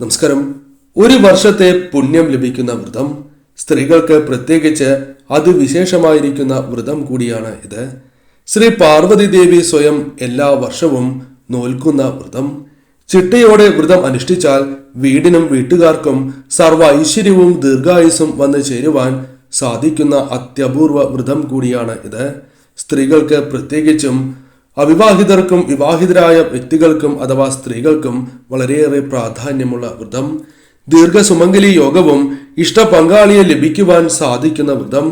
നമസ്കാരം. ഒരു വർഷത്തെ പുണ്യം ലഭിക്കുന്ന വ്രതം സ്ത്രീകൾക്ക് പ്രത്യേകിച്ച് അതിവിശേഷമായിരിക്കുന്ന വ്രതം കൂടിയാണ് ഇത്. ശ്രീ പാർവതി ദേവി സ്വയം എല്ലാ വർഷവും നോൽക്കുന്ന വ്രതം. ചിട്ടയോടെ വ്രതം അനുഷ്ഠിച്ചാൽ വീടിനും വീട്ടുകാർക്കും സർവ ഐശ്വര്യവും ദീർഘായുസും വന്നു ചേരുവാൻ സാധിക്കുന്ന അത്യപൂർവ വ്രതം കൂടിയാണ് ഇത്. സ്ത്രീകൾക്ക് പ്രത്യേകിച്ചും അവിവാഹിതർക്കും വിവാഹിതരായ വ്യക്തികൾക്കും അഥവാ സ്ത്രീകൾക്കും വളരെയേറെ പ്രാധാന്യമുള്ള വ്രതം. ദീർഘസുമംഗലി യോഗവും ഇഷ്ട പങ്കാളിയെ ലഭിക്കുവാൻ സാധിക്കുന്ന വ്രതം.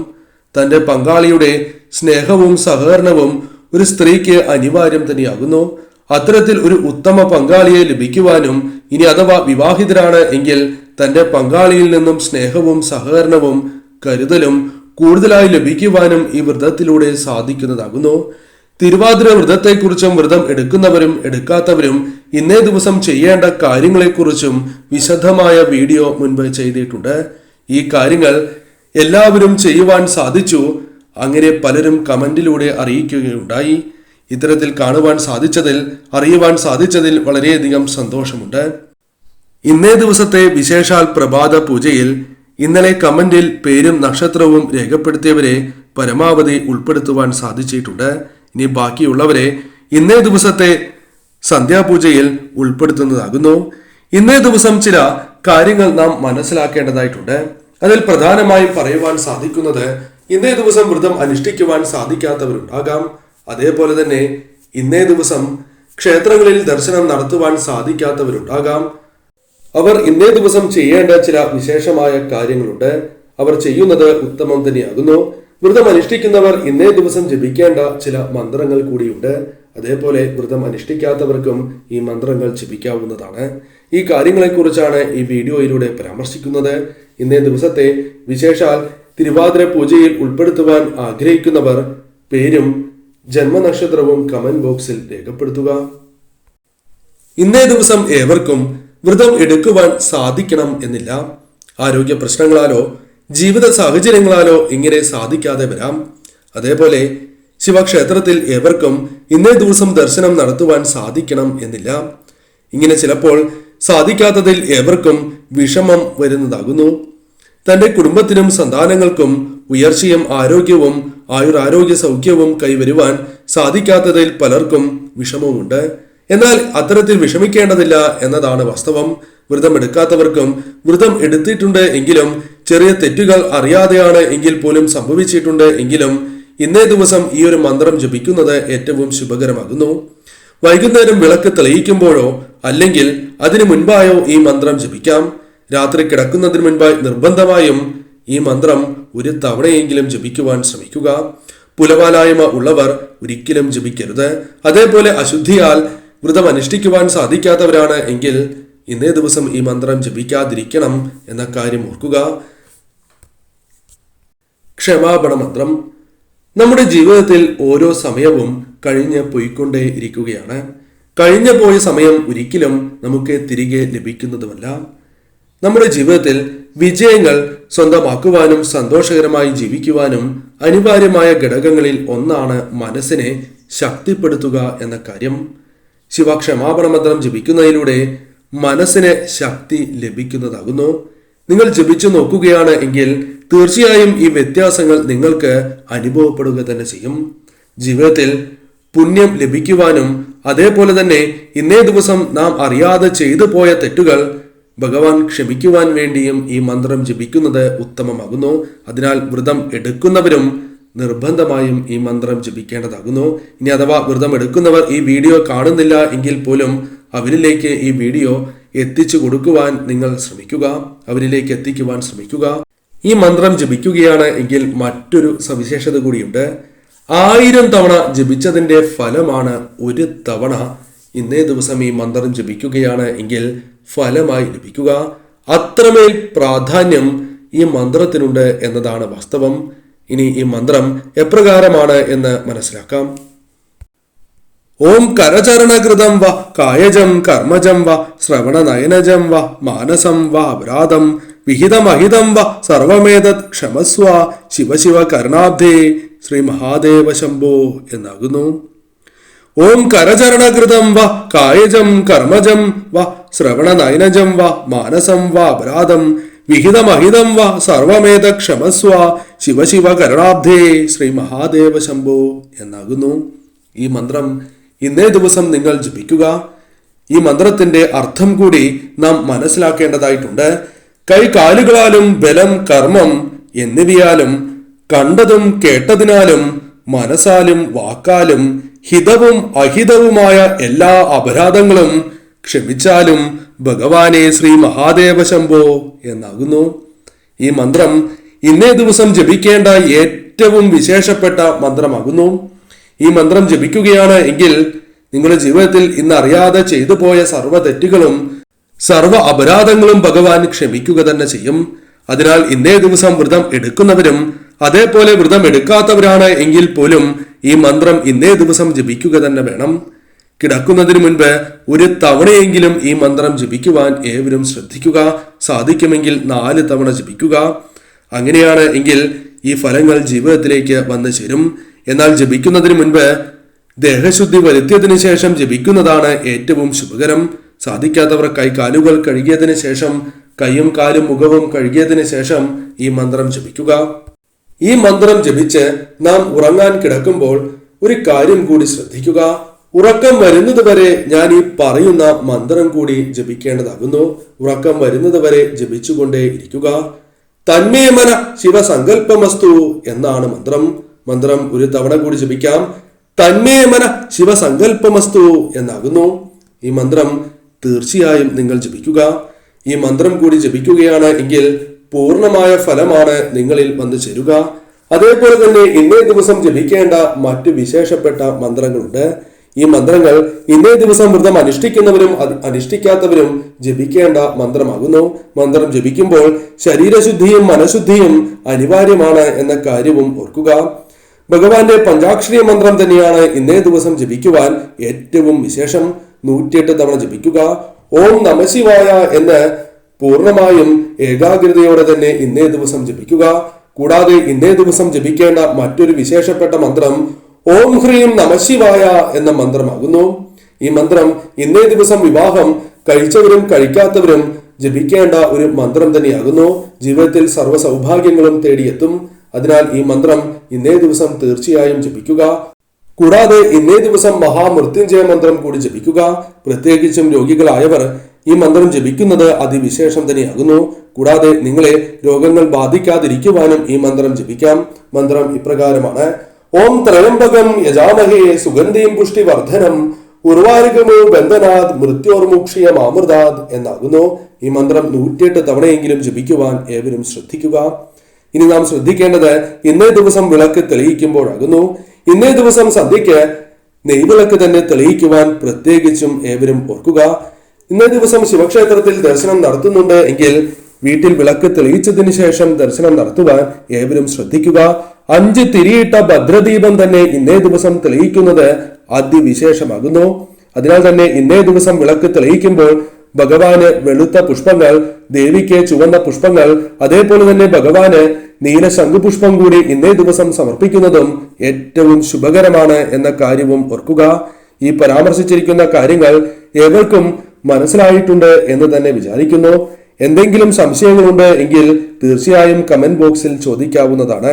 തന്റെ പങ്കാളിയുടെ സ്നേഹവും സഹകരണവും ഒരു സ്ത്രീക്ക് അനിവാര്യം തന്നെയാകുന്നു. അത്തരത്തിൽ ഒരു ഉത്തമ പങ്കാളിയെ ലഭിക്കുവാനും ഇനി അഥവാ വിവാഹിതരാണ് എങ്കിൽ തന്റെ പങ്കാളിയിൽ നിന്നും സ്നേഹവും സഹകരണവും കരുതലും കൂടുതലായി ലഭിക്കുവാനും ഈ വ്രതത്തിലൂടെ സാധിക്കുന്നതാകുന്നു. തിരുവാതിര വ്രതത്തെക്കുറിച്ചും വ്രതം എടുക്കുന്നവരും എടുക്കാത്തവരും ഇന്നേ ദിവസം ചെയ്യേണ്ട കാര്യങ്ങളെക്കുറിച്ചും വിശദമായ വീഡിയോ മുൻപ് ചെയ്തിട്ടുണ്ട്. ഈ കാര്യങ്ങൾ എല്ലാവരും ചെയ്യുവാൻ സാധിച്ചു. അങ്ങനെ പലരും കമന്റിലൂടെ അറിയിക്കുകയുണ്ടായി. ഇത്തരത്തിൽ കാണുവാൻ സാധിച്ചതിൽ അറിയുവാൻ സാധിച്ചതിൽ വളരെയധികം സന്തോഷമുണ്ട്. ഇന്നേ ദിവസത്തെ വിശേഷാൽ പ്രഭാത പൂജയിൽ ഇന്നലെ കമന്റിൽ പേരും നക്ഷത്രവും രേഖപ്പെടുത്തിയവരെ പരമാവധി ഉൾപ്പെടുത്തുവാൻ സാധിച്ചിട്ടുണ്ട്. ഇനി ബാക്കിയുള്ളവരെ ഇന്നേ ദിവസത്തെ സന്ധ്യാപൂജയിൽ ഉൾപ്പെടുത്തുന്നതാകുന്നു. ഇന്നേ ദിവസം ചില കാര്യങ്ങൾ നാം മനസ്സിലാക്കേണ്ടതായിട്ടുണ്ട്. അതിൽ പ്രധാനമായും പറയുവാൻ സാധിക്കുന്നത് ഇന്നേ ദിവസം വ്രതം അനുഷ്ഠിക്കുവാൻ സാധിക്കാത്തവരുണ്ടാകാം. അതേപോലെ തന്നെ ഇന്നേ ദിവസം ക്ഷേത്രങ്ങളിൽ ദർശനം നടത്തുവാൻ സാധിക്കാത്തവരുണ്ടാകാം. അവർ ഇന്നേ ദിവസം ചെയ്യേണ്ട ചില വിശേഷമായ കാര്യങ്ങളുണ്ട്. അവർ ചെയ്യുന്നത് ഉത്തമം തന്നെയാകുന്നു. വ്രതം അനുഷ്ഠിക്കുന്നവർ ഇന്നേ ദിവസം ജപിക്കേണ്ട ചില മന്ത്രങ്ങൾ കൂടിയുണ്ട്. അതേപോലെ വ്രതം അനുഷ്ഠിക്കാത്തവർക്കും ഈ മന്ത്രങ്ങൾ ജപിക്കാവുന്നതാണ്. ഈ കാര്യങ്ങളെക്കുറിച്ചാണ് ഈ വീഡിയോയിലൂടെ പരാമർശിക്കുന്നത്. ഇന്നേ ദിവസത്തെ വിശേഷാൽ തിരുവാതിര പൂജയിൽ ഉൾപ്പെടുത്തുവാൻ ആഗ്രഹിക്കുന്നവർ പേരും ജന്മനക്ഷത്രവും കമന്റ് ബോക്സിൽ രേഖപ്പെടുത്തുക. ഇന്നേ ദിവസം ഏവർക്കും വ്രതം എടുക്കുവാൻ സാധിക്കണം എന്നില്ല. ആരോഗ്യ പ്രശ്നങ്ങളാലോ ജീവിത സാഹചര്യങ്ങളാലോ ഇങ്ങനെ സാധിക്കാതെ വരാം. അതേപോലെ ശിവക്ഷേത്രത്തിൽ ഏവർക്കും ഇന്നേ ദിവസം ദർശനം നടത്തുവാൻ സാധിക്കണം എന്നില്ല. ഇങ്ങനെ ചിലപ്പോൾ സാധിക്കാത്തതിൽ ഏവർക്കും വിഷമം വരുന്നതാകുന്നു. തന്റെ കുടുംബത്തിനും സന്താനങ്ങൾക്കും ഉയർച്ചയും ആരോഗ്യവും ആയുരാരോഗ്യ സൗഖ്യവും കൈവരുവാൻ സാധിക്കാത്തതിൽ പലർക്കും വിഷമവുമുണ്ട്. എന്നാൽ അത്തരത്തിൽ വിഷമിക്കേണ്ടതില്ല എന്നതാണ് വാസ്തവം. വ്രതം എടുക്കാത്തവർക്കും വ്രതം എടുത്തിട്ടുണ്ട് എങ്കിലും ചെറിയ തെറ്റുകൾ അറിയാതെയാണ് എങ്കിൽ പോലും സംഭവിച്ചിട്ടുണ്ട് എങ്കിലും ഇന്നേ ദിവസം ഈ ഒരു മന്ത്രം ജപിക്കുന്നത് ഏറ്റവും ശുഭകരമാകുന്നു. വൈകുന്നേരം വിളക്ക് തെളിയിക്കുമ്പോഴോ അല്ലെങ്കിൽ അതിനു മുൻപായോ ഈ മന്ത്രം ജപിക്കാം. രാത്രി കിടക്കുന്നതിന് മുൻപായി നിർബന്ധമായും ഈ മന്ത്രം ഒരു തവണയെങ്കിലും ജപിക്കുവാൻ ശ്രമിക്കുക. പുലവാലായ്മ ഉള്ളവർ ഒരിക്കലും ജപിക്കരുത്. അതേപോലെ അശുദ്ധിയാൽ വ്രതം അനുഷ്ഠിക്കുവാൻ സാധിക്കാത്തവരാണ് എങ്കിൽ ഇന്നേ ദിവസം ഈ മന്ത്രം ജപിക്കാതിരിക്കണം എന്ന കാര്യം ഓർക്കുക. ക്ഷമാപണ മന്ത്രം നമ്മുടെ ജീവിതത്തിൽ ഓരോ സമയവും കഴിഞ്ഞ് പോയിക്കൊണ്ടേ ഇരിക്കുകയാണ്. കഴിഞ്ഞു പോയ സമയം ഒരിക്കലും നമുക്ക് തിരികെ ലഭിക്കുന്നതുമല്ല. നമ്മുടെ ജീവിതത്തിൽ വിജയങ്ങൾ സ്വന്തമാക്കുവാനും സന്തോഷകരമായി ജീവിക്കുവാനും അനിവാര്യമായ ഘടകങ്ങളിൽ ഒന്നാണ് മനസ്സിനെ ശക്തിപ്പെടുത്തുക എന്ന കാര്യം. ശിവക്ഷമാപണ മന്ത്രം ജപിക്കുന്നതിലൂടെ മനസ്സിന് ശക്തി ലഭിക്കുന്നതാകുന്നു. നിങ്ങൾ ജപിച്ചു നോക്കുകയാണ് എങ്കിൽ തീർച്ചയായും ഈ വ്യത്യാസങ്ങൾ നിങ്ങൾക്ക് അനുഭവപ്പെടുക തന്നെ ചെയ്യും. ജീവിതത്തിൽ പുണ്യം ലഭിക്കുവാനും അതേപോലെ തന്നെ ഇന്നേ ദിവസം നാം അറിയാതെ ചെയ്തു പോയ തെറ്റുകൾ ഭഗവാൻ ക്ഷമിക്കുവാൻ വേണ്ടിയും ഈ മന്ത്രം ജപിക്കുന്നത് ഉത്തമമാകുന്നു. അതിനാൽ വ്രതം എടുക്കുന്നവരും നിർബന്ധമായും ഈ മന്ത്രം ജപിക്കേണ്ടതാകുന്നു. ഇനി അഥവാ വ്രതം എടുക്കുന്നവർ ഈ വീഡിയോ കാണുന്നില്ല എങ്കിൽ പോലും അവരിലേക്ക് ഈ വീഡിയോ എത്തിച്ചു കൊടുക്കുവാൻ നിങ്ങൾ ശ്രമിക്കുക. അവരിലേക്ക് എത്തിക്കുവാൻ ശ്രമിക്കുക. ഈ മന്ത്രം ജപിക്കുകയാണ് എങ്കിൽ മറ്റൊരു സവിശേഷത കൂടിയുണ്ട്. ആയിരം തവണ ജപിച്ചതിന്റെ ഫലമാണ് ഒരു തവണ ഇന്നേ ദിവസം ഈ മന്ത്രം ജപിക്കുകയാണ് എങ്കിൽ ഫലമായി ലഭിക്കുക. അത്രമേൽ പ്രാധാന്യം ഈ മന്ത്രത്തിനുണ്ട് എന്നതാണ് വാസ്തവം. ഇനി ഈ മന്ത്രം എപ്രകാരമാണ് എന്ന് മനസ്സിലാക്കാം. ഓം കരചരണകൃതം വ കായജം കർമ്മജം വ ശ്രവണനയനജം വ മാനസം വ അപരാധം വിഹിതമഹിതം വ സർവമേതത് ക്ഷമസ്വ ശിവശിവ കരുണാബ്ധേ ശ്രീ മഹാദേവ ശംഭോ എന്നാകുന്നു. ഓം കരചരണകൃതം വ കായജം കർമ്മജം വ ശ്രവണ നൈനജം വ മാനസം വ അപരാധം വിഹിതമഹിതം വ സർവമേത ക്ഷമസ്വ ശിവശിവ കരുണാബ്ധേ ശ്രീ മഹാദേവ ശംഭോ എന്നാകുന്നു. ഈ മന്ത്രം ഇന്നേ ദിവസം നിങ്ങൾ ജപിക്കുക. ഈ മന്ത്രത്തിന്റെ അർത്ഥം കൂടി നാം മനസ്സിലാക്കേണ്ടതായിട്ടുണ്ട്. കൈകാലുകളാലും ബലം കർമ്മം എന്നിവയാലും കണ്ടതും കേട്ടതിനാലും മനസ്സാലും വാക്കാലും ഹിതവും അഹിതവുമായ എല്ലാ അപരാധങ്ങളും ക്ഷമിച്ചാലും ഭഗവാനെ ശ്രീ മഹാദേവ ശംഭോ എന്നാകുന്നു. ഈ മന്ത്രം ഇന്നേ ദിവസം ജപിക്കേണ്ട ഏറ്റവും വിശേഷപ്പെട്ട മന്ത്രമാകുന്നു. ഈ മന്ത്രം ജപിക്കുകയാണ് എങ്കിൽ നിങ്ങളുടെ ജീവിതത്തിൽ ഇന്ന് അറിയാതെ ചെയ്തു പോയ സർവ തെറ്റുകളും സർവ അപരാധങ്ങളും ഭഗവാൻ ക്ഷമിക്കുക തന്നെ ചെയ്യും. അതിനാൽ ഇന്നേ ദിവസം വ്രതം എടുക്കുന്നവരും അതേപോലെ വ്രതം എടുക്കാത്തവരാണ് എങ്കിൽ പോലും ഈ മന്ത്രം ഇന്നേ ദിവസം ജപിക്കുക തന്നെ വേണം. കിടക്കുന്നതിന് മുൻപ് ഒരു തവണയെങ്കിലും ഈ മന്ത്രം ജപിക്കുവാൻ ഏവരും ശ്രദ്ധിക്കുക. സാധിക്കുമെങ്കിൽ നാല് തവണ ജപിക്കുക. അങ്ങനെയാണ് എങ്കിൽ ഈ ഫലങ്ങൾ ജീവിതത്തിലേക്ക് വന്നു ചേരും. എന്നാൽ ജപിക്കുന്നതിന് മുൻപ് ദേഹശുദ്ധി വരുത്തിയതിനു ശേഷം ജപിക്കുന്നതാണ് ഏറ്റവും ശുഭകരം. സാധിക്കാത്തവർ കൈകാലുകൾ കഴുകിയതിന് ശേഷം കൈയും കാലും മുഖവും കഴുകിയതിന് ശേഷം ഈ മന്ത്രം ജപിക്കുക. ഈ മന്ത്രം ജപിച്ച് നാം ഉറങ്ങാൻ കിടക്കുമ്പോൾ ഒരു കാര്യം കൂടി ശ്രദ്ധിക്കുക. ഉറക്കം വരുന്നത് വരെ ഞാൻ ഈ പറയുന്ന മന്ത്രം കൂടി ജപിക്കേണ്ടതാകുന്നു. ഉറക്കം വരുന്നത് വരെ ജപിച്ചുകൊണ്ടേ ഇരിക്കുക. തന്മേമന ശിവസങ്കല്പമസ്തു എന്നാണ് മന്ത്രം. മന്ത്രം ഒരു തവണ കൂടി ജപിക്കാം. തന്മേമന ശിവസങ്കല്പമസ്തു എന്നാകുന്നു. ഈ മന്ത്രം തീർച്ചയായും നിങ്ങൾ ജപിക്കുക. ഈ മന്ത്രം കൂടി ജപിക്കുകയാണ് എങ്കിൽ പൂർണമായ ഫലമാണ് നിങ്ങളിൽ വന്നു ചേരുക. അതേപോലെ തന്നെ ഇന്നേ ദിവസം ജപിക്കേണ്ട മറ്റ് വിശേഷപ്പെട്ട മന്ത്രങ്ങളുണ്ട്. ഈ മന്ത്രങ്ങൾ ഇന്നേ ദിവസം വ്രതം അനുഷ്ഠിക്കുന്നവരും അനുഷ്ഠിക്കാത്തവരും ജപിക്കേണ്ട മന്ത്രമാകുന്നു. മന്ത്രം ജപിക്കുമ്പോൾ ശരീരശുദ്ധിയും മനഃശുദ്ധിയും അനിവാര്യമാണ് എന്ന കാര്യവും ഓർക്കുക. ഭഗവാന്റെ പഞ്ചാക്ഷരി മന്ത്രം തന്നെയാണ് ഇന്നേ ദിവസം ജപിക്കുവാൻ ഏറ്റവും വിശേഷം. നൂറ്റിയെട്ട് തവണ ജപിക്കുക. ഓം നമശിവായ എന്ന് പൂർണമായും ഏകാഗ്രതയോടെ തന്നെ ഇന്നേ ദിവസം ജപിക്കുക. കൂടാതെ ഇന്നേ ദിവസം ജപിക്കേണ്ട മറ്റൊരു വിശേഷപ്പെട്ട മന്ത്രം ഓം ഹ്രീം നമശിവായ എന്ന മന്ത്രമാകുന്നു. ഈ മന്ത്രം ഇന്നേ ദിവസം വിവാഹം കഴിച്ചവരും കഴിക്കാത്തവരും ജപിക്കേണ്ട ഒരു മന്ത്രം തന്നെയാകുന്നു. ജീവിതത്തിൽ സർവ സൗഭാഗ്യങ്ങളും തേടിയെത്തും. അതിനാൽ ഈ മന്ത്രം ഇന്നേ ദിവസം തീർച്ചയായും ജപിക്കുക. കൂടാതെ ഇന്നേ ദിവസം മഹാമൃത്യുഞ്ജയ മന്ത്രം കൂടി ജപിക്കുക. പ്രത്യേകിച്ചും രോഗികളായവർ ഈ മന്ത്രം ജപിക്കുന്നത് അതിവിശേഷം തന്നെയാകുന്നു. കൂടാതെ നിങ്ങളെ രോഗങ്ങൾ ബാധിക്കാതിരിക്കുവാനും ഈ മന്ത്രം ജപിക്കാം. മന്ത്രം ഇപ്രകാരമാണ്. ഓം ത്രയംബകം യജാമഹേ സുഗന്ധിയും പുഷ്ടിവർദ്ധനം ഉർവാരികമോ ബന്ധനാത് മൃത്യോർമുക്ഷിയം അമൃതാത് എന്നാകുന്നു. ഈ മന്ത്രം നൂറ്റിയെട്ട് തവണയെങ്കിലും ജപിക്കുവാൻ ഏവരും ശ്രദ്ധിക്കുക. ഇനി നാം ശ്രദ്ധിക്കേണ്ടത് ഇന്നേ ദിവസം വിളക്ക് തെളിയിക്കുമ്പോഴാകുന്നു. ഇന്നേ ദിവസം സദ്യക്ക് നെയ്വിളക്ക് തന്നെ തെളിയിക്കുവാൻ പ്രത്യേകിച്ചും ഏവരും ഓർക്കുക. ഇന്നേ ദിവസം ശിവക്ഷേത്രത്തിൽ ദർശനം നടത്തുന്നുണ്ട് എങ്കിൽ വീട്ടിൽ വിളക്ക് തെളിയിച്ചതിന് ശേഷം ദർശനം നടത്തുവാൻ ഏവരും ശ്രദ്ധിക്കുക. അഞ്ച് തിരിയിട്ട ഭദ്രദീപം തന്നെ ഇന്നേ ദിവസം തെളിയിക്കുന്നത് അതിവിശേഷമാകുന്നു. അതിനാൽ തന്നെ ഇന്നേ ദിവസം വിളക്ക് തെളിയിക്കുമ്പോൾ ഭഗവാന് വെളുത്ത പുഷ്പങ്ങൾ ദേവിക്ക് ചുവന്ന പുഷ്പങ്ങൾ അതേപോലെ തന്നെ ഭഗവാന് നീല ശംഖുപുഷ്പം കൂടി ഇന്നേ ദിവസം സമർപ്പിക്കുന്നതും ഏറ്റവും ശുഭകരമാണ് എന്ന കാര്യവും ഓർക്കുക. ഈ പരാമർശിച്ചിരിക്കുന്ന കാര്യങ്ങൾ ഏവർക്കും മനസ്സിലായിട്ടുണ്ട് എന്ന് തന്നെ വിചാരിക്കുന്നു. എന്തെങ്കിലും സംശയങ്ങളുണ്ട് എങ്കിൽ തീർച്ചയായും കമന്റ് ബോക്സിൽ ചോദിക്കാവുന്നതാണ്.